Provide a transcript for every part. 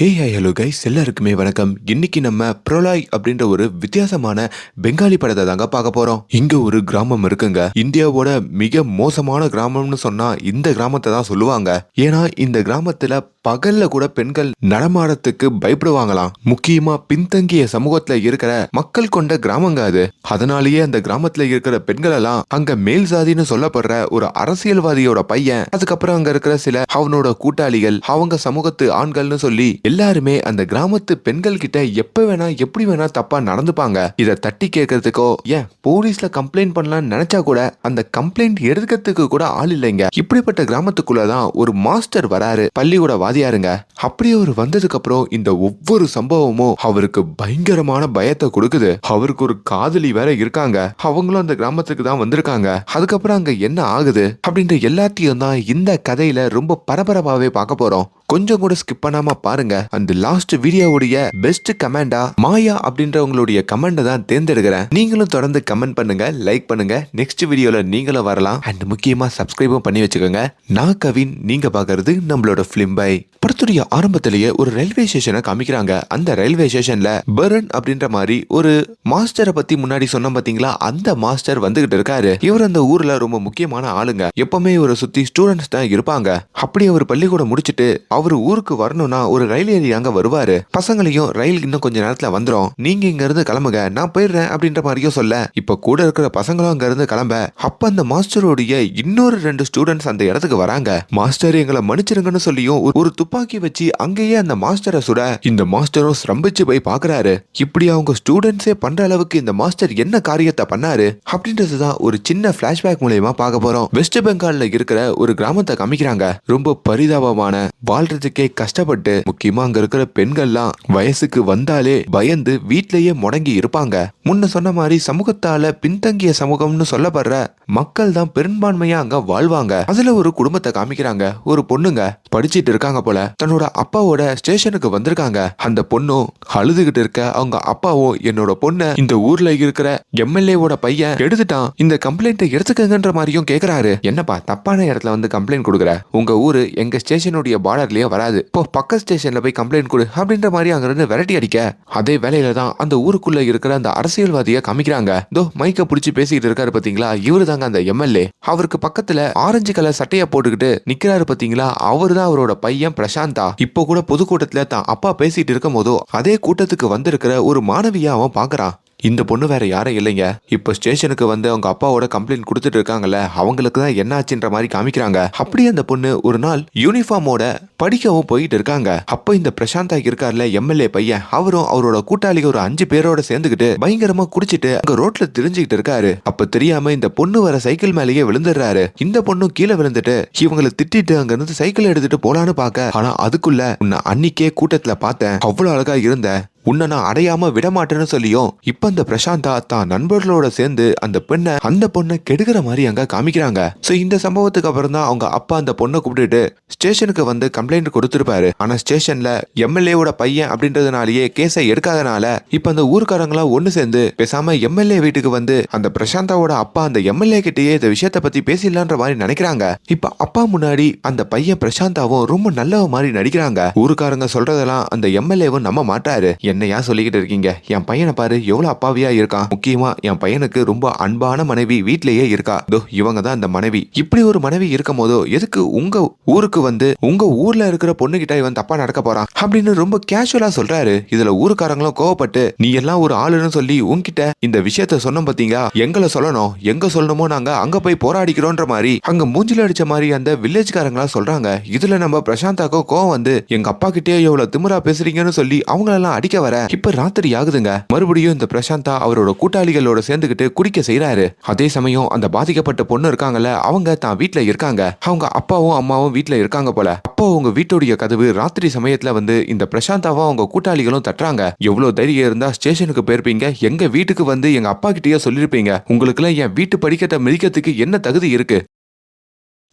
Hey hi hello guys எல்லாருக்குமே வணக்கம். இன்னைக்கு நம்ம ப்ரோலாய் அப்படின்ற ஒரு வித்தியாசமான பெங்காலி படத்தை தாங்க பார்க்க போறோம். இங்க ஒரு கிராமம் இருக்குங்க. இந்தியாவோட மிக மோசமான கிராமம்னு சொன்னா இந்த கிராமத்தை தான் சொல்லுவாங்க. ஏன்னா இந்த கிராமத்துல பகல்ல கூட பெண்கள் நடமாடத்துக்கு பயப்படுவாங்களாம். முக்கியமா பின்தங்கிய சமூகத்துல இருக்கிற மக்கள் கொண்ட கிராமங்க அது. அதனாலேயே அந்த கிராமத்துல இருக்கிற பெண்கள் எல்லாம் அங்க மேல் சாதின்னு சொல்லப்படுற ஒரு அரசியல்வாதியோட பையன். அதுக்கப்புறம் அங்க இருக்கிற சில அவனோட கூட்டாளிகள் அவங்க சமூகத்து ஆண்கள்னு சொல்லி எல்லாருமே அந்த கிராமத்து பெண்கள் கிட்ட எப்ப வேணா எப்படி வேணா தப்பா நடந்துப்பாங்க. இத தட்டி கேட்கறதுக்கோ ஏன் போலீஸ்ல கம்ப்ளைண்ட் பண்ணலாம்னு நினைச்சா கூட அந்த கம்ப்ளைண்ட் எடுக்கிறதுக்கு கூட ஆள் இல்லைங்க. இப்படிப்பட்ட கிராமத்துக்குள்ளதான் ஒரு மாஸ்டர் வராரு பள்ளிக்கூட வாதியாருங்க. அப்படி அவர் வந்ததுக்கு அப்புறம் இந்த ஒவ்வொரு சம்பவமும் அவருக்கு பயங்கரமான பயத்தை கொடுக்குது. அவருக்கு ஒரு காதலி வேற இருக்காங்க. அவங்களும் அந்த கிராமத்துக்கு தான் வந்திருக்காங்க. அதுக்கப்புறம் அங்க என்ன ஆகுது? அப்படின்ற எல்லாத்தையும் தான் இந்த கதையில ரொம்ப பரபரப்பாவே பார்க்க போறோம். கொஞ்சம் கூட ஸ்கிப் பண்ணாம பாருங்க. அந்த லாஸ்ட் வீடியோவுடைய பெஸ்ட் கமெண்டா மாயா அப்படின்றவங்களுடைய கமெண்ட் தான் தேர்ந்தெடுக்கிறேன். நீங்களும் தொடர்ந்து கமெண்ட் பண்ணுங்க லைக் பண்ணுங்க. நெக்ஸ்ட் வீடியோல நீங்களும் வரலாம். அண்ட் முக்கியமா சப்ஸ்கிரைபும் பண்ணி வச்சுக்கோங்க. நான் கவின் நீங்க பாக்குறது நம்மளோட பிலிம் பை படத்துடைய ஆரம்பத்திலேயே ஒரு ரயில்வே ஸ்டேஷனை காமிக்கிறாங்க. அந்த ரயில்வே ஸ்டேஷன்ல பரன் அப்படின்ற மாதிரி ஒரு மாஸ்டரை பத்தி முன்னாடி சொன்னோம் பாத்தீங்களா? அந்த மாஸ்டர் வந்துகிட்டு இருக்காரு. இவர் அந்த ஊர்ல ரொம்ப முக்கியமான ஆளுங்க. எப்பவுமே இவரை சுத்தி ஸ்டூடெண்ட்ஸ் தான் இருப்பாங்க. அப்படி அவர் பள்ளிக்கூடம் முடிச்சிட்டு அவர் ஊருக்கு வரணும்னா ஒரு ரயில் ஏறி அங்க வருவாரு. பசங்களையும் ரயில் இன்னும் கொஞ்ச நேரத்துல வந்துரும். நீங்க இங்க இருந்து கிளம்புங்க நான் போயிடுறேன் அப்படின்ற மாதிரியும் சொல்ல. இப்ப கூட இருக்கிற பசங்களும் அங்க இருந்து கிளம்ப. அப்ப அந்த மாஸ்டருடைய இன்னொரு ரெண்டு ஸ்டூடெண்ட்ஸ் அந்த இடத்துக்கு வராங்க. மாஸ்டர் எங்களை மன்னிச்சிருங்கன்னு சொல்லியும் ஒரு- ஒரு துப்பாக்கி வச்சு அங்கேயே அந்த மாஸ்டரை சுட இந்த மாஸ்டரும் ஸ்ரம்பிச்சு போய் பாக்குறாரு. இப்படி அவங்க ஸ்டூடெண்ட்ஸே பண்ற அளவுக்கு இந்த மாஸ்டர் என்ன காரியத்தை பண்ணாரு அப்படின்றதுதான் ஒரு சின்ன பிளாஷ்பேக் மூலயமா பார்க்க போறோம். வெஸ்ட் பெங்கால்ல இருக்கிற ஒரு கிராமத்தை காமிக்கிறாங்க. ரொம்ப பரிதாபமான வாழ்றதுக்கே கஷ்டப்பட்டு முக்கியமா அங்க இருக்கிற பெண்கள்லாம் வயசுக்கு வந்தாலே பயந்து வீட்லயே முடங்கி இருப்பாங்க. முன்ன சொன்ன மாதிரி சமூகத்தால பின்தங்கிய சமூகம்னு சொல்லப்படுற மக்கள் தான் பெரும்பான்மையா அங்க வாழ்வாங்க. அதுல ஒரு குடும்பத்தை காமிக்கிறாங்க. ஒரு பொண்ணுங்க படிச்சிட்டு இருக்காங்க போல. தன்னோட அப்பாவோட ஸ்டேஷனுக்கு வந்திருக்காங்க. அந்த பொண்ணும் அழுதுகிட்டு இருக்க அவங்க அப்பாவும் என்னோட பொண்ணு இந்த ஊர்ல இருக்கிற எம்எல்ஏவோட பையன் எடுத்துட்டான். இந்த கம்ப்ளைண்ட்டை எடுத்துக்கங்கன்ற மாதிரியும் கேக்குறாரு. என்னப்பா தப்பான இடத்துல வந்து கம்ப்ளைண்ட் கொடுக்குற? உங்க ஊரு எங்க ஸ்டேஷனுடைய பார்டர்லயே வராது. இப்போ பக்க ஸ்டேஷன்ல போய் கம்ப்ளைண்ட் கொடு அப்படின்ற மாதிரி அங்கிருந்து விரட்டி அடிக்க. அதே வேலையில தான் அந்த ஊருக்குள்ள இருக்கிற அந்த அரசியல்வாதிய காமிக்கிறாங்க. தோ மைக்க புடிச்சு பேசிக்கிட்டு இருக்காரு பாத்தீங்களா? இவரு தாங்க அந்த எம்எல்ஏ அவருக்கு பக்கத்துல ஆரஞ்சு கலர் சட்டையை போட்டுக்கிட்டு நிக்கிறாரு பாத்தீங்களா? அவரு தான் அவரோட பையன் பிரசாந்தா. இப்போ கூட பொதுக்கூட்டத்துல தான் அப்பா பேசிட்டு இருக்கும் போதோ அதே கூட்டத்துக்கு வந்திருக்கிற ஒரு மாணவியா அவன் பாக்குறான். இந்த பொண்ணு வேற யாரும் இல்லைங்க. இப்போ ஸ்டேஷனுக்கு வந்து அவங்க அப்பாவோட கம்ப்ளைண்ட் கொடுத்துட்டு இருக்காங்கல்ல அவங்களுக்கு தான் என்ன ஆச்சுன்ற மாதிரி காமிக்கிறாங்க. அப்படியே அந்த பொண்ணு ஒரு நாள் யூனிஃபார்மோட படிக்கவும் போயிட்டு இருக்காங்க. அப்போ இந்த பிரசாந்தா இருக்கார்ல எம்எல்ஏ பையன் அவரும் அவரோட கூட்டாளிக ஒரு அஞ்சு பேரோட சேர்ந்துக்கிட்டு பயங்கரமா குடிச்சிட்டு அங்க ரோட்ல தெரிஞ்சுக்கிட்டு இருக்காரு. அப்ப தெரியாம இந்த பொண்ணு வர சைக்கிள் மேலேயே விழுந்துடுறாரு. இந்த பொண்ணும் கீழே விழுந்துட்டு இவங்களை திட்டிட்டு அங்க இருந்து சைக்கிள் எடுத்துட்டு போலான்னு பார்க்க. ஆனா அதுக்குள்ள உன்னை அன்னிக்கே கூட்டத்துல பார்த்தேன். அவ்வளவு அழகா இருந்த உன்னை நான் அடையாம விட மாட்டேன்னு சொல்லியும் இப்ப அந்த பிரசாந்தா தான் நண்பர்களோட சேர்ந்து அந்த பெண்ணை அந்த பொண்ணை கெடுக்கிற மாதிரி அங்க காமிக்கிறாங்க. சோ இந்த சம்பவத்துக்கு அப்புறம் தான் அவங்க அப்பா அந்த பொண்ணை கூப்பிட்டுட்டு ஸ்டேஷனுக்கு வந்து கம்ப்ளைண்ட் கொடுத்துருப்பாரு. ஆனா ஸ்டேஷன்ல எம்எல்ஏவோட பையன் அப்படின்றதுனாலயே கேஸை எடுக்காதனால இப்ப அந்த ஊர்க்காரங்களா ஒண்ணு சேர்ந்து பேசாம எம்எல்ஏ வீட்டுக்கு வந்து அந்த பிரசாந்தாவோட அப்பா அந்த எம்எல்ஏ கிட்டயே இந்த விஷயத்த பத்தி பேசிடலான்ற மாதிரி நினைக்கிறாங்க. இப்ப அப்பா முன்னாடி அந்த பையன் பிரசாந்தாவும் ரொம்ப நல்லவ மாதிரி நடிக்கிறாங்க. ஊருக்காரங்க சொல்றதெல்லாம் அந்த எம்எல்ஏவும் நம்ப மாட்டாரு. என்னையா சொல்லிக்கிட்டு இருக்கீங்க? என் பையனை பாரு எவ்வளவு அப்பாவியா இருக்கான். முக்கியமா என் பையனுக்கு ரொம்ப அன்பான மனைவி வீட்லயே இருக்கா. தோ இவங்க தான் அந்த மனைவி. இப்படி ஒரு மனைவி இருக்கும் போதோ எதுக்கு உங்க ஊருக்கு வந்து உங்க ஊர்ல இருக்கிற பொண்ணுகிட்ட இவன் தப்பா நடக்க போறான்? அப்படின்னு ரொம்ப கேஷுவலா சொல்றாரு. இதுல ஊருக்காரங்களும் கோவப்பட்டு நீ எல்லாம் ஒரு ஆளுன்னு சொல்லி உன்கிட்ட இந்த விஷயத்த சொன்னோம் பாத்தீங்களா எங்களை சொல்லணும். எங்க சொல்லணுமோ நாங்க அங்க போய் போராடிக்கிறோன்ற மாதிரி. அங்க மூஞ்சில அடிச்ச மாதிரி அந்த வில்லேஜ்காரங்களா சொல்றாங்க. இதுல நம்ம பிரசாந்தாக்கோ கோவம் வந்து எங்க அப்பா கிட்டே எவ்வளவு திமிரா பேசுறீங்கன்னு சொல்லி அவங்களெல்லாம் அடிக்க வர இப்ப ராத்திரி ஆகுதுங்க. மறுபடியும் இந்த பிரசாந்தா அவரோட கூட்டாளிகளோட சேர்ந்துகிட்டு குடிக்க செய்யறாரு அதே சமயம் அந்த பாதிக்கப்பட்ட பொண்ணு இருக்காங்கல்ல அவங்க தான் வீட்டுல இருக்காங்க. அவங்க அப்பாவும் அம்மாவும் வீட்டுல இருக்காங்க போல. அப்போ உங்க வீட்டுடைய கதவு ராத்திரி சமயத்துல வந்து இந்த பிரசாந்தாவும் அவங்க கூட்டாளிகளும் தட்டுறாங்க. எவ்வளவு தைரியம் இருந்தா ஸ்டேஷனுக்கு போயிருப்பீங்க. எங்க வீட்டுக்கு வந்து எங்க அப்பா கிட்டயே சொல்லிருப்பீங்க. உங்களுக்கு என் வீட்டு படிக்கட்ட மிதிக்கிறதுக்கு என்ன தகுதி இருக்கு?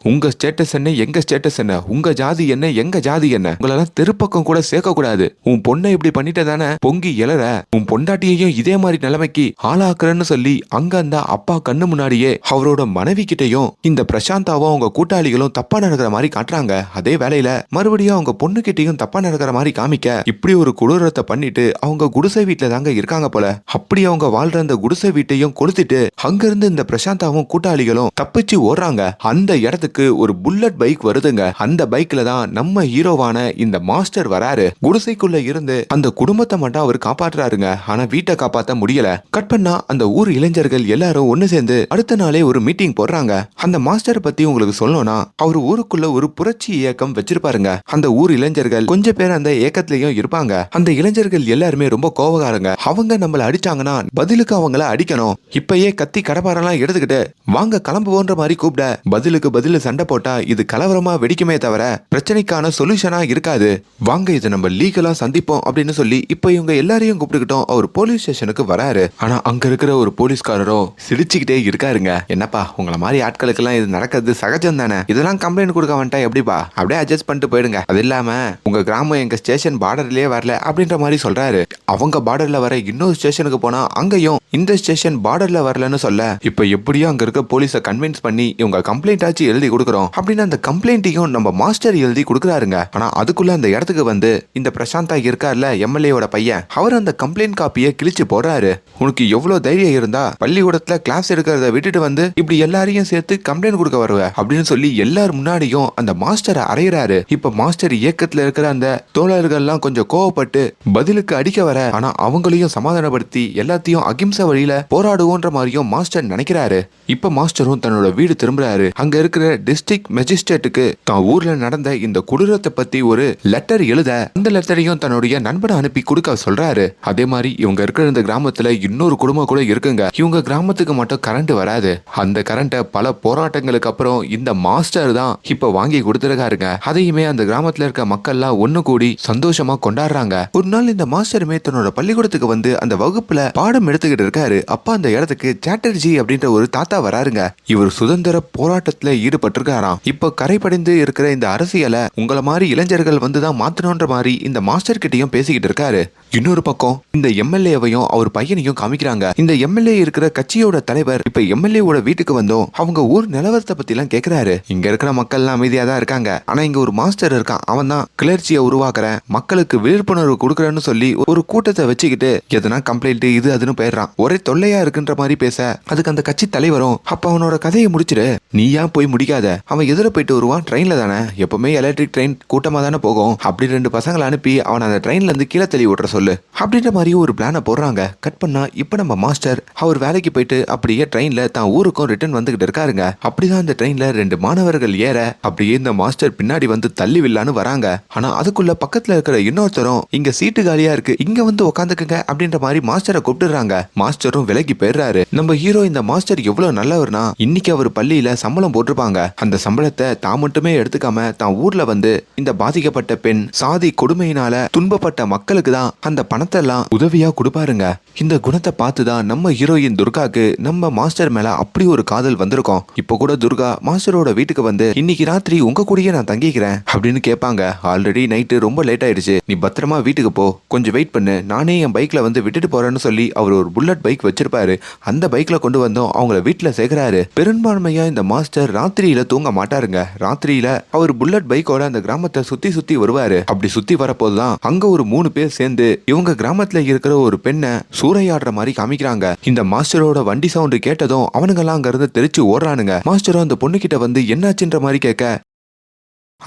உங்க ஸ்டேட்டஸ் என்ன எங்க ஸ்டேட்டஸ் என்ன உங்க ஜாதி என்ன எங்க ஜாதி என்ன உங்களெல்லாம் தெருப்பக்கம் கூட சேர்க்க கூடாது உன் பொண்ணை இப்படி பண்ணிட்ட தானே பொங்கி எழற. உன் பொண்டாட்டியையும் இதே மாதிரி நிலைமைக்கு ஆளாக்குறேன்னு சொல்லி அங்க அந்த அப்பா கண்ணு முன்னாடியே அவரோட மனைவி கிட்டையும் இந்த பிரசாந்தாவும் அவங்க கூட்டாளிகளும் தப்பா நடக்கிற மாதிரி காட்டுறாங்க. அதே வேலையில மறுபடியும் அவங்க பொண்ணு கிட்டையும் தப்பா நடக்கிற மாதிரி காமிக்க இப்படி ஒரு கொடூரத்தை பண்ணிட்டு அவங்க குடிசை வீட்டுல தாங்க இருக்காங்க போல. அப்படி அவங்க வாழ்ற அந்த குடிசை வீட்டையும் கொளுத்திட்டு அங்கிருந்து இந்த பிரசாந்தாவும் கூட்டாளிகளும் தப்பிச்சு ஓடுறாங்க. அந்த இடத்துக்கு ஒரு புல்லட் பைக் வருதுங்க. அந்த பைக்ல தான் நம்ம ஹீரோவான இந்த மாஸ்டர் வராரு. குடிசைக்குள்ள இருந்து அந்த குடும்பத்தை மட்டும் அவர் காப்பாற்றுறாருங்க ஆனா வீட்டை காப்பாத்த முடியல. கட் பண்ணா அந்த ஊர் இளைஞர்கள் எல்லாரும் ஒன்னு சேர்ந்து அடுத்த நாளே ஒரு மீட்டிங் போடுறாங்க. அந்த மாஸ்டர் பத்தி உங்களுக்கு சொல்லணும்னா அவர் ஊருக்குள்ள ஒரு புரட்சி இயக்கம் வச்சிருப்பாருங்க. அந்த ஊர் இளைஞர்கள் கொஞ்சம் பேர் அந்த இயக்கத்திலயும் இருப்பாங்க. அந்த இளைஞர்கள் எல்லாருமே ரொம்ப கோவக்காரங்க. அவங்க நம்மள அடிச்சாங்கன்னா பதிலுக்கு அவங்கள அடிக்கணும். இப்பயே கத்தி கடப்பாரெல்லாம் எடுத்துக்கிட்டு வாங்க கிளம்புவோன்ற மாதிரி கூப்பிட பதிலுக்கு பதில சண்டை போட்டா இது கலவரமா வெடிக்குமே தவிர பிரச்சனைக்கான சொல்யூஷனா இருக்காது. வாங்க இதை நம்ம லீகலா சந்திப்போம் அப்படின்னு சொல்லி இப்ப இவங்க எல்லாரையும் கூப்பிட்டுக்கிட்டோம். அவர் போலீஸ் ஸ்டேஷனுக்கு வராரு. ஆனா அங்க இருக்கிற ஒரு போலீஸ்காரரும் சிரிச்சுக்கிட்டே இருக்காருங்க. என்னப்பா உங்களை மாதிரி ஆட்களுக்கெல்லாம் இது நடக்கிறது சகஜம் தானே? இதெல்லாம் கம்ப்ளைண்ட் கொடுக்க வேண்டாம் எப்படிப்பா? அப்படியே அட்ஜஸ்ட் பண்ணிட்டு போயிடுங்க. அது இல்லாம உங்க கிராமம் எங்க ஸ்டேஷன் பார்டர்லயே வரல அப்படின்ற மாதிரி சொல்றாரு. அவங்க பார்டர்ல வர இன்னொரு ஸ்டேஷனுக்கு போனா அங்கேயும் இந்த ஸ்டேஷன் பார்டர்ல வரலன்னு சொல்ல இப்ப எப்படியும் அங்க இருக்க போலீஸை கன்வின்ஸ் பண்ணி இவங்க கம்ப்ளைண்ட் ஆச்சு எழுதி கொடுக்குறோம் அப்படின்னு அந்த கம்ப்ளைண்ட்டையும் நம்ம மாஸ்டர் எழுதி கொடுக்குறாருங்க. ஆனா அதுக்குள்ள அந்த இடத்துக்கு வந்து இந்த பிரசாந்தா இருக்கார்ல எம்எல்ஏவோட பையன் அவர் அந்த கம்ப்ளைண்ட் காப்பியை கிழிச்சு போடுறாரு. உனக்கு எவ்வளவு தைரியம் இருந்தா பள்ளிக்கூடத்துல கிளாஸ் எடுக்கிறத விட்டுட்டு வந்து இப்படி எல்லாரையும் சேர்த்து கம்ப்ளைண்ட் கொடுக்க வருவ அப்படின்னு சொல்லி எல்லார் முன்னாடியும் அந்த மாஸ்டரை அறையிறாரு. இப்ப மாஸ்டர் இயக்கத்துல இருக்கிற அந்த தோழர்கள்லாம் கொஞ்சம் கோவப்பட்டு பதிலுக்கு அடிக்க வர ஆனா அவங்களையும் சமாதானப்படுத்தி எல்லாத்தையும் அகிம்சை வழியில போராடுவோன்ற மாதிரியும் மாஸ்டர் நினைக்கிறாரு. இப்ப மாஸ்டரும் தன்னோட வீடு திரும்புறாரு. அங்க இருக்கிற டிஸ்ட்ரிக்ட் மெஜிஸ்ட்ரேட்டுக்கு தான் ஊர்ல நடந்த இந்த கொடூரத்தை பத்தி ஒரு லெட்டர் எழுத அந்த லெட்டரையும் தன்னுடைய நண்பனை அனுப்பி கொடுக்க சொல்றாரு. அதே மாதிரி இவங்க இருக்கிற இந்த கிராமத்துல இன்னொரு குடும்பம் கூட இருக்குங்க. இவங்க கிராமத்துக்கு மட்டும் கரண்ட் வராது. அந்த கரண்ட்டை பல போராட்டங்களுக்கு அப்புறம் இந்த மாஸ்டர் தான் இப்ப வாங்கி கொடுத்துருக்காருங்க. அதையுமே அந்த கிராமத்துல இருக்க மக்கள்லாம் ஒண்ணு கூடி சந்தோஷமா கொண்டாடுறாங்க. ஒரு நாள் இந்த மாஸ்டருமே தன்னோட பள்ளிக்கூடத்துக்கு வந்து அந்த வகுப்புல பாடம் எடுத்துக்கிட்டு இருக்காரு. அப்ப அந்த இடத்துக்கு சாட்டர்ஜி அப்படின்ற ஒரு தாத்தா வராருங்க. இவர் சுதந்திர போராட்டத்துல ஈடுபட்டிருக்காராம் இப்போ கரைபடிந்து இருக்கிற இந்த அரசியலை உங்களை மாதிரி இளைஞர்கள் வந்து தான் மாத்தணுன்ற மாதிரி இந்த மாஸ்டர் கிட்டையும் பேசிக்கிட்டு இருக்காரு. இன்னொரு பக்கம் இந்த எம்எல்ஏவையும் அவர் பையனையும் காமிக்கிறாங்க. இந்த எம்எல்ஏ இருக்கிற கட்சியோட தலைவர் இப்ப எம்எல்ஏவோட வீட்டுக்கு வந்தோம் அவங்க ஊர் நிலவரத்தை பத்தி எல்லாம் கேக்குறாரு. இங்க இருக்கிற மக்கள் எல்லாம் அமைதியா தான் இருக்காங்க. ஆனா இங்க ஒரு மாஸ்டர் இருக்கான். அவன் தான் கிளர்ச்சியை உருவாக்குறேன் மக்களுக்கு விழிப்புணர்வு கொடுக்குறேன்னு சொல்லி ஒரு கூட்டத்தை வச்சுக்கிட்டு எதனா கம்ப்ளைண்ட் இது அதுன்னு போயிடுறான். ஒரே தொல்லையா இருக்குன்ற மாதிரி பேச அதுக்கு அந்த கட்சி தலைவரும் அப்ப அவனோட கதையை முடிச்சிடு நீ ஏன் போய் முடிக்காத? அவன் எதிர போயிட்டு வருவான் ட்ரெயின்ல தானே. எப்பவுமே எலக்ட்ரிக் ட்ரெயின் கூட்டமா தானே போகும். அப்படி ரெண்டு பசங்களை அனுப்பி அவன் அந்த ட்ரெயின்ல இருந்து கீழே தள்ளி விட்ற சொல்லு. அப்படின்ற மாதிரியும் ஒரு பிளானை போடுறாங்க. கட் பண்ணா இப்ப நம்ம மாஸ்டர் அவர் வேலைக்கு போயிட்டு அப்படியே ட்ரெயின்ல தான் ஊருக்கும் ரிட்டர்ன் வந்துகிட்டு இருக்காருங்க. அப்படிதான் அந்த ட்ரெயின்ல ரெண்டு மாணவர்கள் ஏற அப்படியே இந்த மாஸ்டர் பின்னாடி வந்து தள்ளி வில்லான்னு வராங்க. ஆனா அதுக்குள்ள பக்கத்துல இருக்கிற இன்னொருத்தரும் இங்க சீட்டு காலியா இருக்கு இங்க வந்து உட்காந்துக்குங்க அப்படின்ற மாதிரி மாஸ்டரை கூப்பிடுறாங்க மாஸ்டரும் விலகி போயிடுறாரு. நம்ம ஹீரோ இந்த மாஸ்டர் எவ்வளவு நல்லவர்னா இன்னைக்கு அவர் பள்ளியில சம்பளம் போட்டிருப்பாங்க. அந்த சம்பளத்தை தான் மட்டுமே எடுத்துக்காம தான் ஊர்ல வந்து இந்த பாதிக்கப்பட்ட பெண் சாதி கொடுமையினால துன்பப்பட்ட மக்களுக்கு தான் அந்த பணத்தை எல்லாம் உதவியா கொடுப்பாருங்க. இந்த குணத்தை பார்த்து தான் நம்ம ஹீரோயின் துர்காக்கு நம்ம மாஸ்டர் மேல அப்படி ஒரு காதல் வந்திருக்கோம். இப்போ கூட துர்கா மாஸ்டரோட வீட்டுக்கு வந்து இன்னைக்கு ராத்திரி உங்க கூடயே நான் தங்கிக்கிறேன் அப்படின்னு கேட்பாங்க. ஆல்ரெடி நைட்டு ரொம்ப லேட் ஆயிடுச்சு. நீ பத்திரமா வீட்டுக்கு போ. கொஞ்சம் வெயிட் பண்ணு. நானே என் பைக்ல வந்து விட்டுட்டு போறேன்னு சொல்லி அவர் ஒரு புல்லட் பைக் வச்சிருப்பாரு. அந்த பைக்ல கொண்டு வந்தோம் அவங்கள வீட்டுல சேர்க்கிறாரு. பெரும்பான்மையா இந்த மாஸ்டர் ராத்திரி ராத்திரியில தூங்க மாட்டாருங்க. ராத்திரியில அவர் புல்லட் பைக்கோட அந்த கிராமத்தை சுத்தி சுத்தி வருவாரு. அப்படி சுத்தி வரப்போதுதான் அங்க ஒரு மூணு பேர் சேர்ந்து இவங்க கிராமத்துல இருக்கிற ஒரு பெண்ணை சூறையாடுற மாதிரி காமிக்கிறாங்க. இந்த மாஸ்டரோட வண்டி சவுண்டு கேட்டதும் அவனுங்கெல்லாம் அங்க இருந்து தெரிச்சு ஓடுறானுங்க. மாஸ்டரும் அந்த பொண்ணு கிட்ட வந்து என்னாச்சுன்ற மாதிரி கேட்க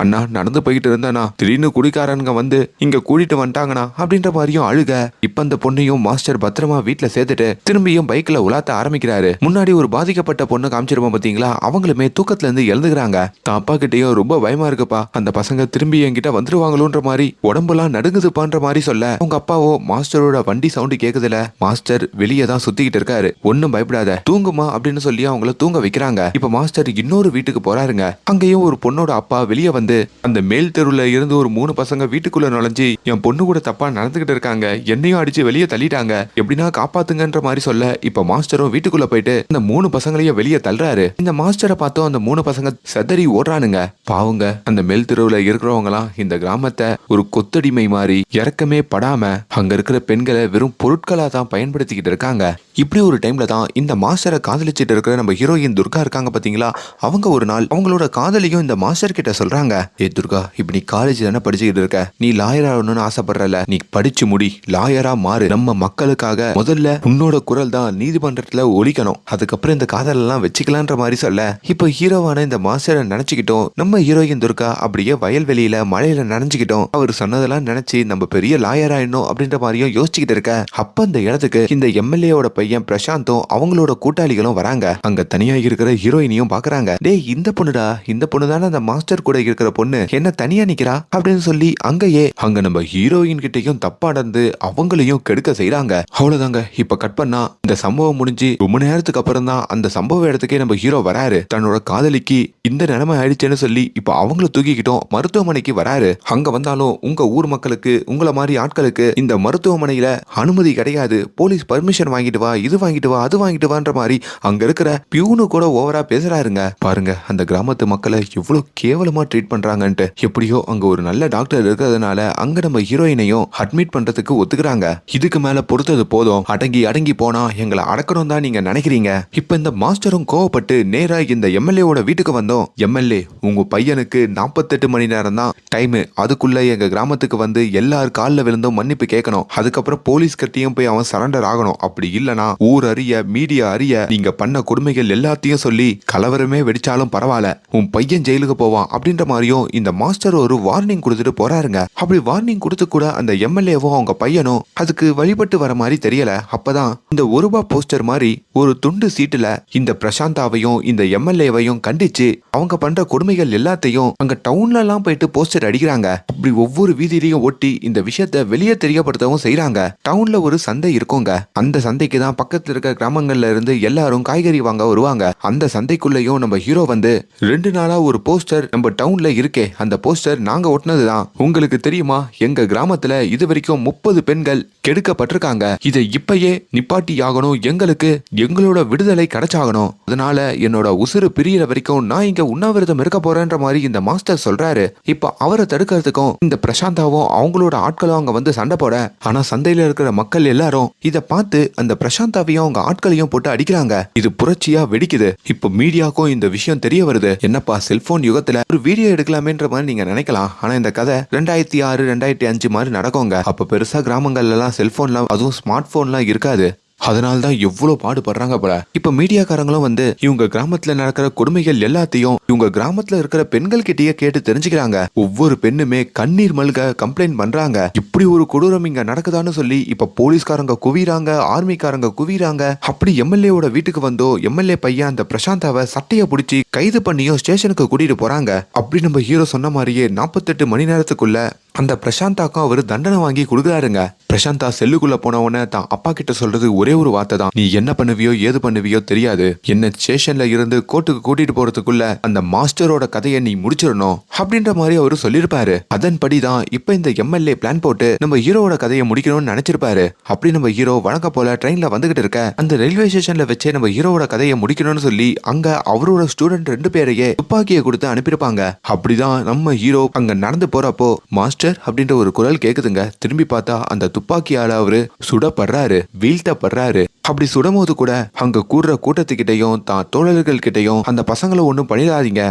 அண்ணா நடந்து போய்கிட்டு இருந்தேனா திடீர்னு குடிக்காரனுங்க வந்து இங்க கூட்டிட்டு வந்துட்டாங்கண்ணா அப்படின்ற மாதிரியும் அழுக. இப்ப அந்த பொண்ணையும் மாஸ்டர் பத்திரமா வீட்டுல சேர்த்துட்டு திரும்பியும் பைக்ல உலாத்த ஆரம்பிக்கிறாரு. முன்னாடி ஒரு பாதிக்கப்பட்ட பொண்ணு காமிச்சிருப்போம் பாத்தீங்களா? அவங்களுமே தூக்கத்துல இருந்து எழுந்துக்கிறாங்க. தான் அப்பா கிட்டயும் ரொம்ப பயமா இருக்குப்பா. அந்த பசங்க திரும்பி என்கிட்ட வந்துருவாங்களோன்ற மாதிரி உடம்புலாம் நடுங்குதுப்பான்ற மாதிரி சொல்ல உங்க அப்பாவோ மாஸ்டரோட வண்டி சவுண்டு கேக்குதுல. மாஸ்டர் வெளியே தான் சுத்திக்கிட்டு இருக்காரு. ஒன்னும் பயப்படாத. தூங்குமா அப்படின்னு சொல்லி அவங்கள தூங்க வைக்கிறாங்க. இப்ப மாஸ்டர் இன்னொரு வீட்டுக்கு போறாருங்க. அங்கேயும் ஒரு பொண்ணோட அப்பா வெளியே வந்து வந்து அந்த மேல் தெருவுல இருந்து ஒரு மூணு பசங்க வீட்டுக்குள்ள நுழைஞ்சு என் பொண்ணு கூட தப்பா நடந்துகிட்டு இருக்காங்க. என்னையும் அடிச்சு வெளியே தள்ளிட்டாங்க. எப்படின்னா காப்பாத்துங்கன்ற மாதிரி சொல்ல இப்ப மாஸ்டரும் வீட்டுக்குள்ள போயிட்டு அந்த மூணு பசங்களையும் வெளியே தள்ளுறாரு. இந்த மாஸ்டரை பார்த்தோம் அந்த மூணு பசங்க செதறி ஓடுறானுங்க. பாவுங்க அந்த மேல் தெருவுல எல்லாம் இந்த கிராமத்தை ஒரு கொத்தடிமை மாதிரி இறக்கமே படாம அங்க இருக்கிற பெண்களை வெறும் பொருட்களா தான் பயன்படுத்திக்கிட்டு இருக்காங்க. இப்படி ஒரு டைம்ல தான் இந்த மாஸ்டரை காதலிச்சிட்டு இருக்கிற நம்ம ஹீரோயின் துர்கா இருக்காங்க பாத்தீங்களா? அவங்க ஒரு நாள் அவங்களோட காதலியும் இந்த மாஸ்டர் கிட்ட சொல்றாங்க. ஏ துர்கா இப்ப நீ காலேஜ் தானே படிச்சுக்கிட்டு இருக்க? நீ லாயர் ஆகணும்னு ஆசைப்படுறல நீ படிச்சு முடி லாயரா மாறு. நம்ம மக்களுக்காக முதல்ல உன்னோட குரல் தான் நீதிமன்றத்துல ஒழிக்கணும் அதுக்கப்புறம் இந்த காதல் எல்லாம் வச்சுக்கலான்ற மாதிரி சொல்ல இப்போ ஹீரோவான இந்த மாஸ்டரை நினைச்சுக்கிட்டோம். நம்ம ஹீரோயின் துர்கா அப்படியே வயல்வெளியில மழையில நனைஞ்சுக்கிட்டோம். அவர் சொன்னதெல்லாம் நினைச்சு நம்ம பெரிய லாயர் ஆயிடணும் அப்படின்ற மாதிரியும் யோசிச்சுக்கிட்டு இருக்க. அப்ப அந்த இடத்துக்கு இந்த எம்எல்ஏவோட பையன் பிரசாந்தும் அவங்களோட கூட்டாளிகளும் வராங்க. அங்க தனியா இருக்கிற ஹீரோயினையும் பாக்குறாங்க. டேய் இந்த பொண்ணுடா இந்த பொண்ணு தானே அந்த மாஸ்டர் கூட இருக்கிற இருக்கிற பொண்ணு என்ன தனியா நிக்கிறா அப்படின்னு சொல்லி அங்கேயே அங்க நம்ம ஹீரோயின் கிட்டையும் தப்பா நடந்து அவங்களையும் கெடுக்க செய்யறாங்க அவ்வளவுதாங்க. இப்ப கட் பண்ணா இந்த சம்பவம் முடிஞ்சு ரொம்ப நேரத்துக்கு அப்புறம் தான் அந்த சம்பவ இடத்துக்கே நம்ம ஹீரோ வராரு. தன்னோட காதலிக்கு இந்த நிலைமை ஆயிடுச்சுன்னு சொல்லி இப்ப அவங்கள தூக்கிக்கிட்டோம். மருத்துவமனைக்கு வராரு. அங்க வந்தாலும் உங்க ஊர் மக்களுக்கு உங்களை மாதிரி ஆட்களுக்கு இந்த மருத்துவமனையில அனுமதி கிடையாது. போலீஸ் பர்மிஷன் வாங்கிட்டு வா இது வாங்கிட்டு வா அது வாங்கிட்டு வான்ற மாதிரி அங்க இருக்கிற பியூனு கூட ஓவரா பேசுறாருங்க. பாருங்க அந்த கிராமத்து மக்களை எவ்வளவு கேவலமா ட்ரீட் பண்றாங்கன்ட்டு. எப்படியோ அங்க ஒரு நல்ல டாக்டர் இருக்கிறதுனால அங்க நம்ம ஹீரோயினையும் அட்மிட் பண்றதுக்கு ஒத்துக்கிறாங்க. இதுக்கு மேல பொறுத்தது போதும். அடங்கி அடங்கி போனா எங்களை அடக்கணும் தான் நீங்க நினைக்கிறீங்க. இப்ப இந்த மாஸ்டரும் கோவப்பட்டு நேரா இந்த எம்எல்ஏவோட வீட்டுக்கு வந்தோம். எம்எல்ஏ உங்க பையனுக்கு நாற்பத்தெட்டு மணி நேரம் தான். டைம் அதுக்குள்ள எங்க கிராமத்துக்கு வந்து எல்லார் காலில் விழுந்தும் மன்னிப்பு கேட்கணும். அதுக்கப்புறம் போலீஸ் கட்டியும் போய் அவன் சரண்டர் ஆகணும். அப்படி இல்லனா ஊர் அறிய மீடியா அறிய நீங்க பண்ண கொடுமைகள் எல்லாத்தையும் சொல்லி கலவரமே வெடிச்சாலும் பரவாயில்ல. உன் பையன் ஜெயிலுக்கு போவான் அப்படின்ற மாதிரியும் இந்த மாஸ்டர் ஒரு வார்னிங் கொடுத்துட்டு போறாருங்க. அப்படி வார்னிங் கொடுத்து கூட அந்த எம்எல்ஏவும் அவங்க பையனும் அதுக்கு வழிபட்டு வர மாதிரி தெரியல. அப்பதான் இந்த ஒரு ரூபா போஸ்டர் மாதிரி ஒரு துண்டு சீட்டுல இந்த பிரசாந்தாவையும் இந்த எம்எல்ஏவையும் கண்டிச்சு அவங்க பண்ற கொடுமைகள் எல்லாத்தையும் அங்க டவுன்ல எல்லாம் போயிட்டு போஸ்டர் அடிக்கிறாங்க. அப்படி ஒவ்வொரு வீதியிலையும் ஒட்டி இந்த விஷயத்த வெளியே தெரியப்படுத்தவும் செய்யறாங்க டவுன்ல ஒரு சந்தை இருக்குங்க. அந்த சந்தைக்கு தான் பக்கத்துல இருக்க கிராமங்கள்ல இருந்து எல்லாரும் காய்கறி வாங்க வருவாங்க. அந்த சந்தைக்குள்ளேயும் நம்ம ஹீரோ வந்து ரெண்டு நாளா ஒரு போஸ்டர் நம்ம டவுன்ல இருக்கே அந்த போஸ்டர் நாங்க ஒட்டினது தான் உங்களுக்கு தெரியுமா எங்க கிராமத்துல இது வரைக்கும் முப்பது பெண்கள் கெடுக்கப்பட்டிருக்காங்க. இதை இப்பயே நிப்பாட்டி ஆகணும் எங்களுக்கு எங்களோட விடுதலை கிடைச்சாகணும். அதனால என்னோட உசுறு பிரியற வரைக்கும் நான் இங்க உண்ணாவிரதம் இருக்க போறேன்ற மாதிரி இந்த மாஸ்டர் சொல்றாரு. இப்ப அவரை தடுக்கிறதுக்கும் இந்த பிரசாந்தாவும் அவங்களோட ஆட்களும் அங்க வந்து சண்டை போட ஆனா சந்தையில இருக்கிற மக்கள் எல்லாரும் இத பார்த்து அந்த பிரசாந்தாவையும் அவங்க ஆட்களையும் போட்டு அடிக்கிறாங்க. இது புரட்சியா வெடிக்குது. இப்போ மீடியாக்கும் இந்த விஷயம் தெரிய வருது. என்னப்பா செல்போன் யுகத்துல ஒரு வீடியோ எடுக்கலாமேன்ற மாதிரி நீங்க நினைக்கலாம். ஆனா இந்த கதை ரெண்டாயிரத்தி ஆறு ரெண்டாயிரத்தி அஞ்சு மாதிரி நடக்குங்க. அப்ப பெருசா கிராமங்கள்ல எல்லாம் செல்போன்லாம் அதுவும் ஸ்மார்ட் போன்லாம் இருக்காது. அதனால தான் எவ்வளோ பாடுபடுறாங்க போல. இப்ப மீடியாக்காரங்களும் வந்து இவங்க கிராமத்துல நடக்கிற கொடுமைகள் எல்லாத்தையும் இவங்க கிராமத்துல இருக்கிற பெண்கள் கிட்டேயே கேட்டு தெரிஞ்சுக்கிறாங்க. ஒவ்வொரு பெண்ணுமே கண்ணீர் மல்க கம்ப்ளைண்ட் பண்றாங்க. இப்படி ஒரு கொடூரம் இங்க நடக்குதான்னு சொல்லி இப்ப போலீஸ்காரங்க குவிறாங்க ஆர்மிக்காரங்க குவிறாங்க. அப்படி எம்எல்ஏவோட வீட்டுக்கு வந்தோ எம்எல்ஏ பையன் அந்த பிரசாந்தாவை சட்டைய பிடிச்சி கைது பண்ணியும் ஸ்டேஷனுக்கு கூட்டிட்டு போறாங்க. அப்படி நம்ம ஹீரோ சொன்ன மாதிரியே நாற்பத்தெட்டு மணி நேரத்துக்குள்ள அந்த பிரசாந்தாக்கும் அவர் தண்டனை வாங்கி கொடுக்குறாருங்க. பிரசாந்தா செல்லுக்குள்ள போனவன தான் அப்பா கிட்ட சொல்றது ஒரே ஒரு வார்த்தை தான். நீ என்ன பண்ணுவியோ ஏது பண்ணுவியோ தெரியாது. என்ன ஸ்டேஷன்ல இருந்து கோர்ட்டுக்கு கூட்டிட்டு போறதுக்குள்ள அந்த மாஸ்டரோட கதையை நீ முடிச்சிடணும் அப்படின்ற மாதிரி அவரு சொல்லியிருப்பாரு. அதன்படி தான் இப்ப இந்த எம்எல்ஏ பிளான் போட்டு நம்ம ஹீரோவோட கதையை முடிக்கணும்னு நினைச்சிருப்பாரு. அப்படி நம்ம ஹீரோ வழக்க போல ட்ரெயின்ல வந்துகிட்டு இருக்க அந்த ரயில்வே ஸ்டேஷன்ல வச்சே நம்ம ஹீரோவோட கதையை முடிக்கணும்னு சொல்லி அங்க அவரோட ஸ்டூடெண்ட் ரெண்டு பேரையே துப்பாக்கியை கொடுத்து அனுப்பியிருப்பாங்க. அப்படிதான் நம்ம ஹீரோ அங்க நடந்து போறப்போ மாஸ்டர் அப்படின்ற ஒரு குரல் கேக்குதுங்க. திரும்பி பார்த்தா அந்த துப்பாக்கியால அவரு சுடப்படுறாரு பாக்குறாரு அப்படி சுடும்போது கூட அங்க கூடுற கூட்டத்துக்கிட்டையும் தான் தோழர்கள் கிட்டையும் அந்த பசங்களை ஒன்றும் பண்ணிடாதீங்க.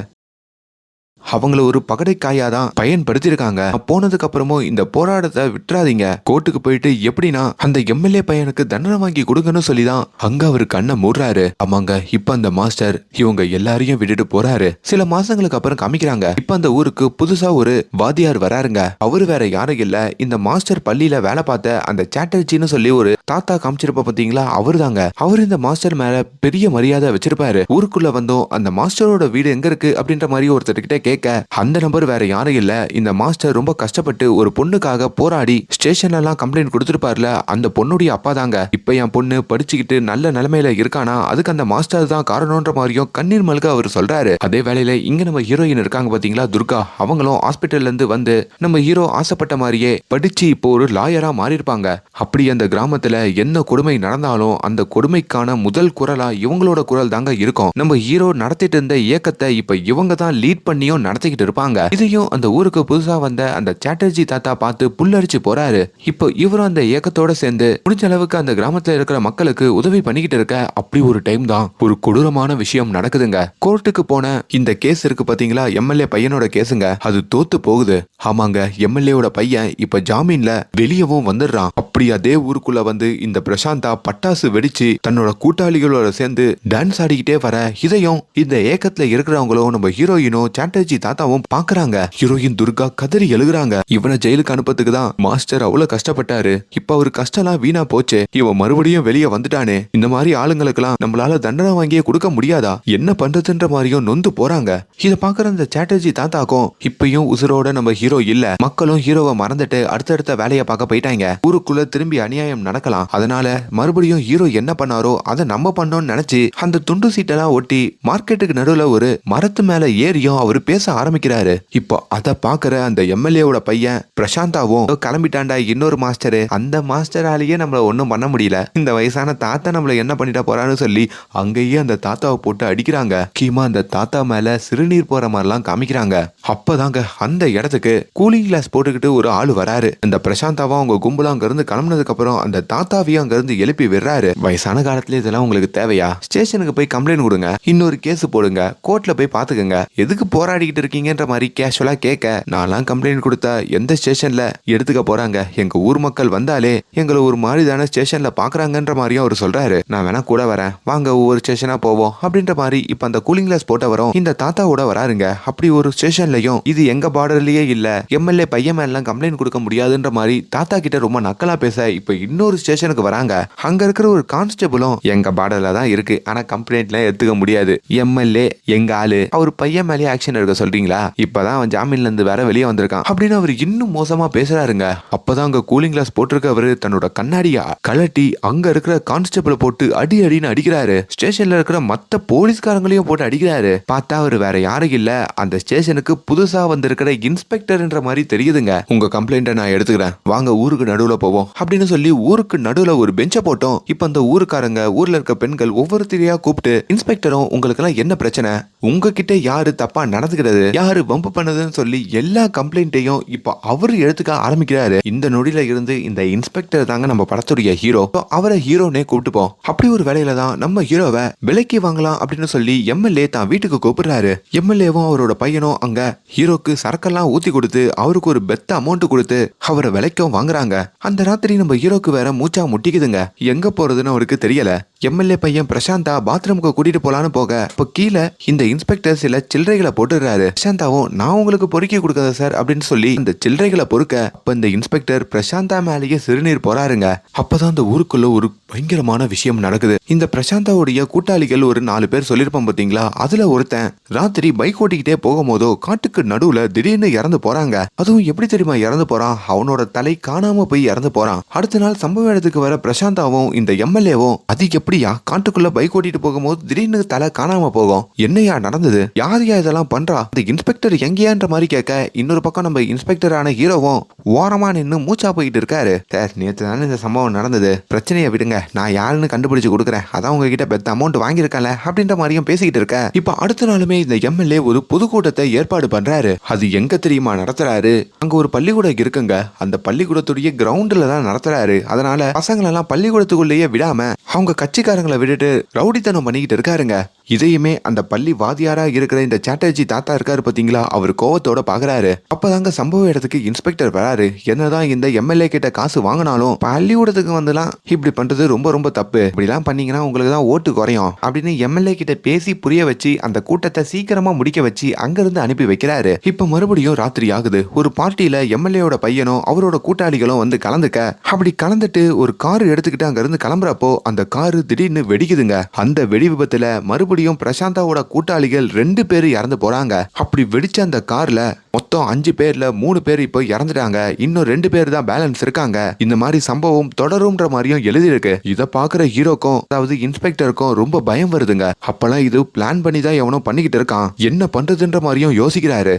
அவங்கள ஒரு பகடைக்காயா தான் பயன்படுத்தியிருக்காங்க. போனதுக்கு அப்புறமும் இந்த போராட்டத்தை விட்டுறாதீங்க. கோர்ட்டுக்கு போயிட்டு எப்படின்னா அந்த எம்எல்ஏ பையனுக்கு தண்டனை வாங்கி கொடுங்கன்னு சொல்லி தான் அங்க அவர் கண்ணை மூடுறாரு. ஆமாங்க இப்ப அந்த மாஸ்டர் இவங்க எல்லாரையும் விட்டுட்டு போறாரு. சில மாசங்களுக்கு அப்புறம் காமிக்கிறாங்க. இப்ப அந்த ஊருக்கு புதுசா ஒரு வாத்தியார் வராருங்க. அவரு வேற யாரும் இல்ல. இந்த மாஸ்டர் பள்ளியில வேலை பார்த்த அந்த சாட்டர்ஜின்னு சொல்லி ஒரு தாத்தா காமிச்சிருப்ப பாத்தீங்களா? அவரு தாங்க அவர் இந்த மாஸ்டர் மேல பெரிய மரியாதை வச்சிருப்பாரு. ஊருக்குள்ள வந்தோம் அந்த மாஸ்டரோட வீடு எங்க இருக்கு அப்படின்ற மாதிரி ஒருத்தர் கிட்ட கேட்க அந்த நம்பர் வேற யாரும் இல்ல. இந்த மாஸ்டர் ரொம்ப கஷ்டப்பட்டு ஒரு பொண்ணுக்காக போராடி ஸ்டேஷன்ல எல்லாம் கம்ப்ளைண்ட் கொடுத்துருப்பார்ல அந்த பொண்ணுடைய அப்பா தாங்க. இப்ப என் பொண்ணு படிச்சுக்கிட்டு நல்ல நிலைமையில இருக்கானா? அதுக்கு அந்த மாஸ்டர் தான் காரணம்ன்ற மாதிரியும் கண்ணீர் மல்க அவர் சொல்றாரு. அதே வேளையில இங்க நம்ம ஹீரோயின் இருக்காங்க பாத்தீங்களா துர்கா? அவங்களும் ஹாஸ்பிட்டல்ல இருந்து வந்து நம்ம ஹீரோ ஆசைப்பட்ட மாதிரியே படிச்சு இப்போ ஒரு லாயரா மாறி இருப்பாங்க அப்படி அந்த கிராமத்துல என்ன கொடுமை நடந்தாலும் அந்த கொடுமைக்கான முதல் குரலா இவங்களோட குரல் தாங்க இருக்கும். நம்ம ஹீரோ நடத்திட்டு இருந்த இயக்கத்தை இப்ப இவங்க தான் லீட் பண்ணியும் நடத்திக்கிட்டு இருப்பாங்க. இதையும் அந்த ஊருக்கு புதுசா வந்த அந்த சாட்டர்ஜி தாத்தா பார்த்து புல்லரிச்சு போறாரு. இப்போ இவரும் அந்த இயக்கத்தோட சேர்ந்து முடிஞ்ச அளவுக்கு அந்த கிராமத்துல இருக்கிற மக்களுக்கு உதவி பண்ணிக்கிட்டு இருக்க அப்படி ஒரு டைம் தான். ஒரு கொடூரமான விஷயம் நடக்குதுங்க. கோர்ட்டுக்கு போன இந்த கேஸ் இருக்கு பாத்தீங்களா? எம்எல்ஏ பையனோட கேஸுங்க அது தோத்து போகுது. ஆமாங்க எம்எல்ஏவோட பையன் இப்ப ஜாமீன்ல வெளியவும் வந்துடுறான். அப்படி அதே ஊருக்குள்ள வந்து இந்த பிரசாந்தா பட்டாசு வெடிச்சு தன்னோட கூட்டாளிகளோட சேர்ந்து டான்ஸ் ஆடிக்கிட்டே வர இதையும் இந்த ஏக்கத்துல இருக்கிறவங்களும் நம்ம ஹீரோயினும் சாட்டர்ஜி தாத்தாவும் பாக்குறாங்க. ஹீரோயின் துர்கா கதறி எழுகுறாங்க. இவனை ஜெயிலுக்கு அனுப்பத்துக்கு தான் மாஸ்டர் அவ்வளவு கஷ்டப்பட்டாரு. இப்ப அவரு கஷ்டம்லாம் வீணா போச்சு. இவன் மறுபடியும் வெளியே வந்துட்டானே. இந்த மாதிரி ஆளுங்களுக்கெல்லாம் நம்மளால தண்டனை வாங்கியே கொடுக்க முடியாதா? என்ன பண்றதுன்ற மாதிரியும் நொந்து போறாங்க. இத பாக்குற அந்த சாட்டர்ஜி தாத்தாக்கும் இப்பயும் உசுரோட நம்ம ஹீரோ இல்ல. மக்களும் ஹீரோவை மறந்துட்டு அடுத்தடுத்த வேலையை பார்க்க போயிட்டாங்க. ஊருக்குள்ள திரும்பி அநியாயம் நடக்கலாம். அதனால மறுபடியும் ஹீரோ என்ன பண்ணாரோ அதை நம்ம பண்ணோம்னு நினைச்சு அந்த துண்டு சீட்டெல்லாம் ஒட்டி மார்க்கெட்டுக்கு நடுவுல ஒரு மரத்து மேல ஏறியும் அவர் பேச ஆரம்பிக்கிறாரு. இப்போ அதை பாக்குற அந்த எம்எல்ஏவோட பையன் பிரசாந்தாவும் கிளம்பிட்டாண்டா கிளம்பிட்டான்டா இன்னொரு மாஸ்டரு. அந்த மாஸ்டராலேயே நம்மள ஒன்றும் பண்ண முடியல. இந்த வயசான தாத்தா நம்மள என்ன பண்ணிட்டா போறான்னு சொல்லி அங்கேயே அந்த தாத்தாவை போட்டு அடிக்கிறாங்க. கீமா அந்த தாத்தா மேல சிறுநீர் போற மாதிரிலாம் காமிக்கிறாங்க. அப்பதாங்க அந்த இடத்துக்கு கூலிங் கிளாஸ் போட்டுக்கிட்டு ஒரு ஆள் வராரு. இந்த பிரசாந்தாவும் அவங்க கும்பலும் அங்க இருந்து கிளம்புனதுக்கு அப்புறம் அந்த தாத்தாவையும் அங்க இருந்து எழுப்பி விடுறாரு. வயசான காலத்துல இதெல்லாம் உங்களுக்கு தேவையா? ஸ்டேஷனுக்கு போய் கம்ப்ளைண்ட் கொடுங்க. இன்னொரு கேஸ் போடுங்க. கோர்ட்ல போய் பாத்துக்கங்க எதுக்கு போராடி பண்ணிக்கிட்டு இருக்கீங்கன்ற மாதிரி கேஷுவலா கேட்க நான்லாம் கம்ப்ளைண்ட் கொடுத்தா எந்த ஸ்டேஷன்ல எடுத்துக்க போறாங்க? எங்க ஊர் மக்கள் வந்தாலே எங்களை ஒரு மாதிரி தானே ஸ்டேஷன்ல பாக்குறாங்கன்ற மாதிரியும் அவர் சொல்றாரு. நான் வேணா கூட வரேன். வாங்க ஒவ்வொரு ஸ்டேஷனா போவோம். அப்படின்ற மாதிரி இப்ப அந்த கூலிங் கிளாஸ் போட்ட வரும் இந்த தாத்தாவோட வராருங்க. அப்படி ஒரு ஸ்டேஷன்லயும் இது எங்க பார்டர்லயே இல்ல. எம்எல்ஏ பையன் மேலாம் கம்ப்ளைண்ட் கொடுக்க முடியாதுன்ற மாதிரி தாத்தா கிட்ட ரொம்ப நக்கலா பேச இப்ப இன்னொரு ஸ்டேஷனுக்கு வராங்க. அங்க இருக்கிற ஒரு கான்ஸ்டபிளும் எங்க பார்டர்ல தான் இருக்கு. ஆனா கம்ப்ளைண்ட்லாம் எடுத்துக்க முடியாது. எம்எல்ஏ எங்க ஆளு அவர் பையன் மேலே ஆக்ஷன் எடுக்க சொல்றீங்களா? இப்பதான் அவன் ஜாமீன்ல இருந்து வேற வெளியே வந்திருக்கான். அப்படின்னு அவர் இன்னும் மோசமா பேசுறாருங்க. அப்பதான் அங்க கூலிங் கிளாஸ் போட்டிருக்கவரு தன்னோட கண்ணாடியா கலட்டி அங்க இருக்கிற கான்ஸ்டபிளை போட்டு அடி அடின்னு அடிக்கிறாரு. ஸ்டேஷன்ல இருக்கிற மத்த போலீஸ்காரங்களையும் போட்டு அடிக்கிறாரு. பார்த்தா அவர் வேற யாரும் இல்ல. அந்த ஸ்டேஷனுக்கு புதுசா வந்திருக்கிற இன்ஸ்பெக்டர்ன்ற மாதிரி தெரியுதுங்க. உங்க கம்ப்ளைண்ட்டை நான் எடுத்துக்கிறேன். வாங்க ஊருக்கு நடுவுல போவோம். அப்படின்னு சொல்லி ஊருக்கு நடுவுல ஒரு பெஞ்சை போட்டோம். இப்ப அந்த ஊருக்காரங்க ஊர்ல இருக்க பெண்கள் ஒவ்வொருத்தரையா கூப்பிட்டு இன்ஸ்பெக்டரும் உங்களுக்கு எல்லாம் என்ன பிரச்சனை? உங்ககிட்ட யாரு தப்பா நடந்துக்கிறது யாரு பம்ப் பண்ணதுன்னு சொல்லி எல்லா கம்ப்ளைண்ட்டையும் இப்போ அவரு எடுத்துக்க ஆரம்பிக்கிறாரு. இந்த நொடியில இருந்து இந்த இன்ஸ்பெக்டர் தாங்க நம்ம படத்துடைய ஹீரோ. அவரை ஹீரோனே கூப்பிட்டுப்போம் அப்படி ஒரு வேலையில தான் நம்ம ஹீரோவை விலைக்கு வாங்கலாம் அப்படின்னு சொல்லி எம்எல்ஏ தான் வீட்டுக்கு கூப்பிடுறாரு. எம்எல்ஏவும் அவரோட பையனும் அங்க ஹீரோக்கு சரக்கெல்லாம் ஊத்தி கொடுத்து அவருக்கு ஒரு பெத்த அமௌண்ட் கொடுத்து அவரை விலைக்கும் வாங்குறாங்க. அந்த ராத்திரி நம்ம ஹீரோக்கு வேற மூச்சா முட்டிக்குதுங்க. எங்க போறதுன்னு அவருக்கு தெரியல. எம்எல்ஏ பையன் பிரசாந்தா பாத்ரூமுக்கு கூட்டிட்டு போலான்னு போக இப்போ கீழே இந்த இன்ஸ்பெக்டர் சில சில்லறைகளை போட்டுடுறாரு. பிரசாந்தாவும் நான் உங்களுக்கு பொறுக்கி கொடுக்கறத சார் அப்படின்னு சொல்லி அந்த சில்லறைகளை பொறுக்க அப்ப இந்த இன்ஸ்பெக்டர் பிரசாந்தா மேலேயே சிறுநீர் போறாருங்க. அப்பதான் அந்த ஊருக்குள்ள ஒரு பயங்கரமான விஷயம் நடக்குது. இந்த பிரசாந்தாவுடைய கூட்டாளிகள் ஒரு நாலு பேர் சொல்லியிருப்பான் பாத்தீங்களா? அதுல ஒருத்தன் ராத்திரி பைக் ஓட்டிக்கிட்டே போகும்போதோ காட்டுக்கு நடுவுல திடீர்னு இறந்து போறாங்க. அதுவும் எப்படி தெரியுமா இறந்து போறான்? அவனோட தலை காணாம போய் இறந்து போறான். அடுத்த நாள் சம்பவ இடத்துக்கு வர பிரசாந்தாவும் இந்த எம்எல்ஏவும் அது எப்படியா? காட்டுக்குள்ள பைக் ஓட்டிட்டு போகும்போது திடீர்னு தலை காணாம போகும். என்னையா நடந்தது? யாரையா இதெல்லாம் பண்றா? இந்த இன்ஸ்பெக்டர் எங்கேயான்ற மாதிரி கேட்க இன்னொரு பக்கம் நம்ம இன்ஸ்பெக்டரான ஹீரோவும் ஓரமா நின்று மூச்சா போயிட்டு இருக்காரு. சார் நேத்து தானே இந்த சம்பவம் நடந்தது. பிரச்சனையை விடுங்க. நான் யாருன்னு கண்டுபிடிச்சு கொடுக்குறேன். அதான் உங்ககிட்ட பெத்த அமௌண்ட் வாங்கியிருக்கல அப்படின்ற மாதிரியும் பேசிக்கிட்டு இருக்க. இப்ப அடுத்த நாளுமே இந்த எம்எல்ஏ ஒரு பொதுக்கூட்டத்தை ஏற்பாடு பண்றாரு. அது எங்க தெரியுமா நடத்துறாரு? அங்க ஒரு பள்ளிக்கூடம் இருக்குங்க. அந்த பள்ளிக்கூடத்துடைய கிரவுண்ட்ல தான் நடத்துறாரு. அதனால பசங்களெல்லாம் பள்ளிக்கூடத்துக்குள்ளேயே விடாம அவங்க கட்சிக்காரங்களை விட்டுட்டு ரவுடித்தனம் பண்ணிக்கிட்டு இருக்காருங்க. இதையுமே அந்த பள்ளி வாதியாரா இருக்கிற இந்த சாட்டர்ஜி தாத்தா இருக்காரு பார்த்தீங்களா அவர் கோவத்தோட பார்க்குறாரு அப்போதாங்க சம்பவ இடத்துக்கு இன்ஸ்பெக்டர் வராரு. என்னதான் இந்த எம்எல்ஏ கிட்ட காசு வாங்கினாலும் பள்ளிக்கூடத்துக்கு வந்துலாம் இப்படி பண்ணுறது ரொம்ப ரொம்ப தப்பு. இப்படிலாம் பண்ணீங்கன்னா உங்களுக்கு தான் ஓட்டு குறையும். அப்படின்னு எம்எல்ஏ கிட்ட பேசி புரிய வச்சு அந்த கூட்டத்தை சீக்கிரமா முடிக்க வச்சு அங்கிருந்து அனுப்பி வைக்கிறாரு. இப்ப மறுபடியும் ராத்திரி ஆகுது. ஒரு பார்ட்டியில எம்எல்ஏயோட பையனும் அவரோட கூட்டாளிகளும் வந்து கலந்துக்க அப்படி கலந்துட்டு ஒரு கார் எடுத்துக்கிட்டு அங்க இருந்து கிளம்புறப்போ அந்த காரு திடீர்னு வெடிக்குதுங்க. அந்த வெடி விபத்துல மறுபடியும் பிரசாந்தாவோட கூட்டாளிகள் ரெண்டு பேர் இறந்து போறாங்க. அப்படி வெடிச்ச அந்த கார்ல மொத்தம் அஞ்சு பேர்ல மூணு பேர் இப்போ இறந்துட்டாங்க. இன்னும் ரெண்டு பேர் தான் பேலன்ஸ் இருக்காங்க. இந்த மாதிரி சம்பவம் தொடரும்ன்ற மாதிரியும் எழுதியிருக்கு. இதை பாக்குற ஹீரோக்கும் அதாவது இன்ஸ்பெக்டருக்கும் ரொம்ப பயம் வருதுங்க. அப்பெல்லாம் இது பிளான் பண்ணி தான் எவனோ பண்ணிக்கிட்டு இருக்கான். என்ன பண்றதுன்ற மாதிரியும் யோசிக்கிறாரு.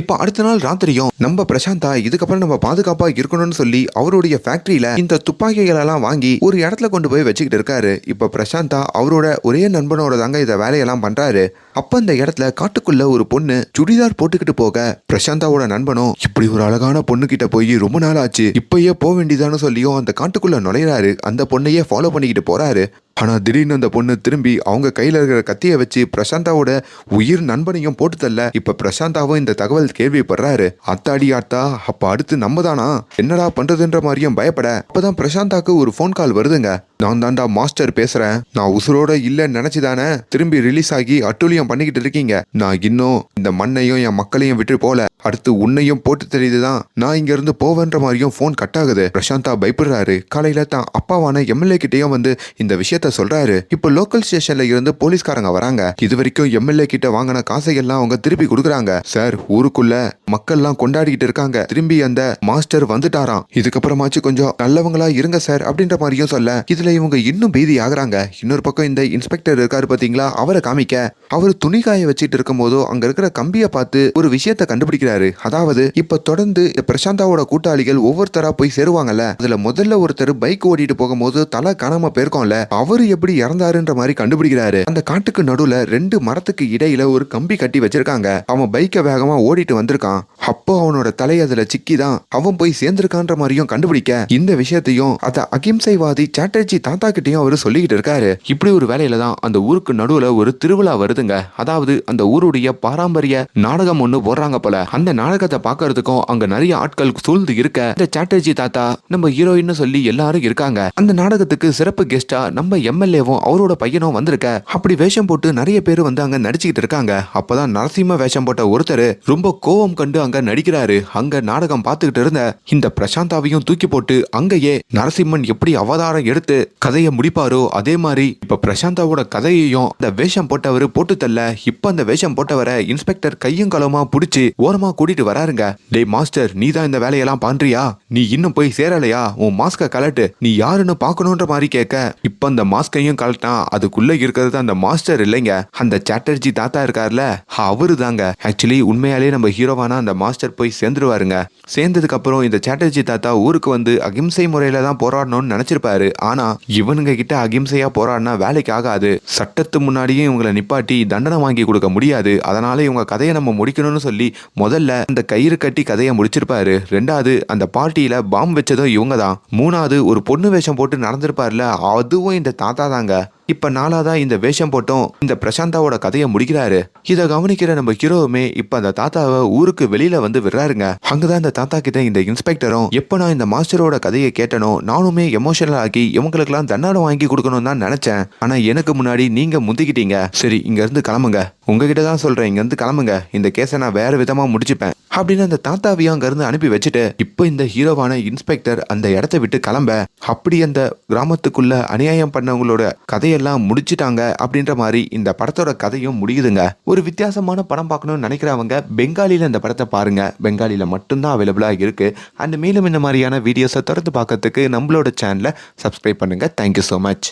இப்போ அடுத்த நாள் ராத்திரியும் நம்ம பிரசாந்தா இதுக்கப்புறம் நம்ம பாதுகாப்பா இருக்கணும்னு சொல்லி அவருடைய ஃபேக்டரியில இந்த துப்பாக்கிகளெல்லாம் வாங்கி ஒரு இடத்துல கொண்டு போய் வச்சுக்கிட்டு இருக்காரு. இப்போ பிரசாந்தா அவரோட ஒரே நண்பனோட தாங்க இதை வேலையெல்லாம் பண்றாரு. அப்ப அந்த இடத்துல காட்டுக்குள்ள ஒரு பொண்ணு சுடிதார் போட்டுக்கிட்டு போக பிரசாந்தாவோட நண்பனும் இப்படி ஒரு அழகான பொண்ணு கிட்ட போய் ரொம்ப நாள் ஆச்சு இப்பயே போக வேண்டியதான்னு சொல்லியும் அந்த காட்டுக்குள்ள நுழையிறாரு. அந்த பொண்ணையே ஃபாலோ பண்ணிக்கிட்டு போறாரு. ஆனா திடீர்னு அந்த பொண்ணு திரும்பி அவங்க கையில இருக்கிற கத்தியை வச்சு பிரசாந்தாவோட உயிர் நண்பனையும் போட்டு தள்ள இப்ப பிரசாந்தாவும் இந்த தகவல் கேள்விப்படுறாரு. அத்தாடி ஆத்தா அப்ப அடுத்து நம்ம தானா என்னடா பண்றதுன்ற மாதிரியும் பயப்பட. அப்பதான் பிரசாந்தாக்கு ஒரு ஃபோன் கால் வருதுங்க. நான் தாண்டா மாஸ்டர் பேசுறேன். நான் உசுரோட இல்லைன்னு நினைச்சுதானே திரும்பி ரிலீஸ் ஆகி அட்டூழியம் பண்ணிக்கிட்டு இருக்கீங்க. நான் இன்னும் இந்த மண்ணையும் என் மக்களையும் விட்டு போல அடுத்து உன்னையும் போட்டு தெரியுதுதான் நான் இங்க இருந்து போவேன்ற மாதிரியும் ஃபோன் கட் ஆகுது. பிரசாந்தா பயப்படுறாரு. காலையில தான் அப்பாவான எம்எல்ஏ கிட்டயும் வந்து இந்த விஷயத்த சொல்றாரு. இப்போ லோக்கல் ஸ்டேஷன்ல இருந்து போலீஸ்காரங்க வராங்க. இது வரைக்கும் எம்எல்ஏ கிட்ட வாங்கின காசையெல்லாம் அவங்க திருப்பி கொடுக்குறாங்க. சார் ஊருக்குள்ள மக்கள்லாம் கொண்டாடிக்கிட்டு இருக்காங்க. திரும்பி அந்த மாஸ்டர் வந்துட்டாராம். இதுக்கப்புறமாச்சும் கொஞ்சம் நல்லவங்களா இருங்க சார் அப்படின்ற மாதிரியும் சொல்ல இதுல இவங்க இன்னும் பீதி ஆகுறாங்க. இன்னொரு பக்கம் இந்த இன்ஸ்பெக்டர் இருக்காரு பாத்தீங்களா? அவரை காமிக்க. அவர் துணி காய வச்சுட்டு இருக்கும் போதோ அங்க இருக்கிற கம்பியை பார்த்து ஒரு விஷயத்த கண்டுபிடிக்கிறாரு. அதாவது இப்ப தொடர்ந்து பிரசாந்தாவோட கூட்டாளிகள் ஒவ்வொருத்தரா போய் சேருவாங்கல்ல? அதுல முதல்ல ஒருத்தர் பைக் ஓட்டிட்டு போகும்போது தலை காணாம போயிருக்கோம்ல? அவரு எப்படி இறந்தாருன்ற மாதிரி கண்டுபிடிக்கிறாரு. அந்த காட்டுக்கு நடுவுல ரெண்டு மரத்துக்கு இடையில ஒரு கம்பி கட்டி வச்சிருக்காங்க. அவன் பைக்கை வேகமா ஓடிட்டு வந்திருக்கான். அப்போ அவனோட தலை அதுல சிக்கிதான். அவன் போய் சேர்ந்திருக்கான்ற மாதிரியும் கண்டுபிடிக்க. இந்த விஷயத்தையும் அத அகிம்சைவாதி சாட்டர்ஜி தாத்தா கிட்டயும் அவர் சொல்லிக்கிட்டு இருக்காரு. இப்படி ஒரு வேலையில தான் அந்த ஊருக்கு நடுவுல ஒரு திருவிழா வருதுங்க. அதாவது அந்த ஊருடைய பாரம்பரிய நாடகம் ஒண்ணு போடுறாங்க போல. அந்த நாடகத்தை பார்க்கறதுக்கும் அங்க நிறைய ஆட்கள் சூழ்ந்து இருக்க இந்த சாட்டர்ஜி தாத்தா நம்ம ஹீரோயின்னு சொல்லி எல்லாரும் இருக்காங்க. அந்த நாடகத்துக்கு சிறப்பு கெஸ்டா நம்ம எம்எல்ஏவும் அவரோட பையனும் வந்திருக்க. அப்படி வேஷம் போட்டு நிறைய பேர் வந்து அங்க நடிச்சுக்கிட்டு இருக்காங்க. அப்பதான் நரசிம்ம வேஷம் போட்ட ஒருத்தர் ரொம்ப கோவம் கண்டு அங்க நடிக்கிறாரு. அங்க நாடகம் பார்த்துக்கிட்டு இருந்த இந்த பிரசாந்தாவையும் தூக்கி போட்டு அங்கேயே நரசிம்மன் எப்படி அவதாரம் எடுத்து கதையை முடிப்பாரோ அதே மாதிரி இப்ப பிரசாந்தாவோட கதையையும் அந்த வேஷம் போட்டவர் போட்டு தள்ள இப்ப அந்த வேஷம் போட்டவரை இன்ஸ்பெக்டர் கையும் களமா புடிச்சு ஓரமா கூட்டிட்டு வராருங்க. டேய் மாஸ்டர் நீ தான் இந்த வேலையெல்லாம் பண்றியா? நீ இன்னும் போய் சேரலையா? உன் மாஸ்க கலட்டு நீ யாருன்னு பார்க்கணுன்ற மாதிரி கேட்க. இப்ப அந்த மாஸ்கையும் கலட்டினா அதுக்குள்ள இருக்கிறது அந்த மாஸ்டர் இல்லைங்க. அந்த சாட்டர்ஜி தாத்தா இருக்கார்ல அவரு தாங்க ஆக்சுவலி உண்மையாலே நம்ம ஹீரோவானா அந்த மாஸ்டர் போய் சேர்ந்துருவாருங்க. சேர்ந்ததுக்கு அப்புறம் இந்த சாட்டர்ஜி தாத்தா ஊருக்கு வந்து அகிம்சை முறையில தான் போராடணும்னு நினைச்சிருப்பாரு. ஆனா இவனுங்க கிட்ட அகிம்சையா போராடினா வேலைக்கு ஆகாது. சட்டத்து முன்னாடியே இவங்களை நிப்பாட்டி தண்டனை வாங்கி கொடுக்க முடியாது. அதனால இவங்க கதையை நம்ம முடிக்கணும்னு சொல்லி முதல்ல அந்த கயிறு கட்டி கதையை முடிச்சிருப்பாரு. ரெண்டாவது அந்த பார்ட்டியில பாம் வச்சதும் இவங்க தான் மூணாவது ஒரு பொண்ணு வேஷம் போட்டு நடந்திருப்பார்ல அதுவும் இந்த தாத்தா தாங்க. இப்ப நாலாவதா இந்த வேஷம் போட்டும் இந்த பிரசாந்தாவோட கதையை முடிக்கிறாரு. இதை கவனிக்கிற நம்ம ஹீரோவுமே இப்ப அந்த தாத்தாவை ஊருக்கு வெளியில வந்து விடுறாருங்க. அங்கதான் இந்த தாத்தா கிட்ட இந்த இன்ஸ்பெக்டரும் எப்ப நான் இந்த மாஸ்டரோட கதையை கேட்டனோ நானுமே எமோஷனல் ஆகி இவங்களுக்கெல்லாம் தண்டனை வாங்கி கொடுக்கணும் தான் நினைச்சேன். ஆனா எனக்கு முன்னாடி நீங்க முந்திக்கிட்டீங்க. சரி இங்க இருந்து கிளம்புங்க. உங்ககிட்ட தான் சொல்றேன் இங்க இருந்து கிளம்புங்க. இந்த கேஸை நான் வேற விதமா முடிச்சுப்பேன். அப்படின்னு அந்த தாத்தாவையும் அங்க இருந்து அனுப்பி வச்சுட்டு இப்போ இந்த ஹீரோவான இன்ஸ்பெக்டர் அந்த இடத்த விட்டு கிளம்ப. அப்படி அந்த கிராமத்துக்குள்ள அநியாயம் பண்ணவங்களோட கதையெல்லாம் முடிச்சிட்டாங்க அப்படின்ற மாதிரி இந்த படத்தோட கதையும் முடியுதுங்க. ஒரு வித்தியாசமான படம் பார்க்கணும்னு நினைக்கிறவங்க பெங்காலியில் இந்த படத்தை பாருங்க. பெங்காலியில் மட்டும்தான் அவைலபிளாக இருக்கு. அண்ட் மேலும் இந்த மாதிரியான வீடியோஸை தொடர்ந்து பார்க்கறதுக்கு நம்மளோட சேனலை சப்ஸ்கிரைப் பண்ணுங்க. Thank you so much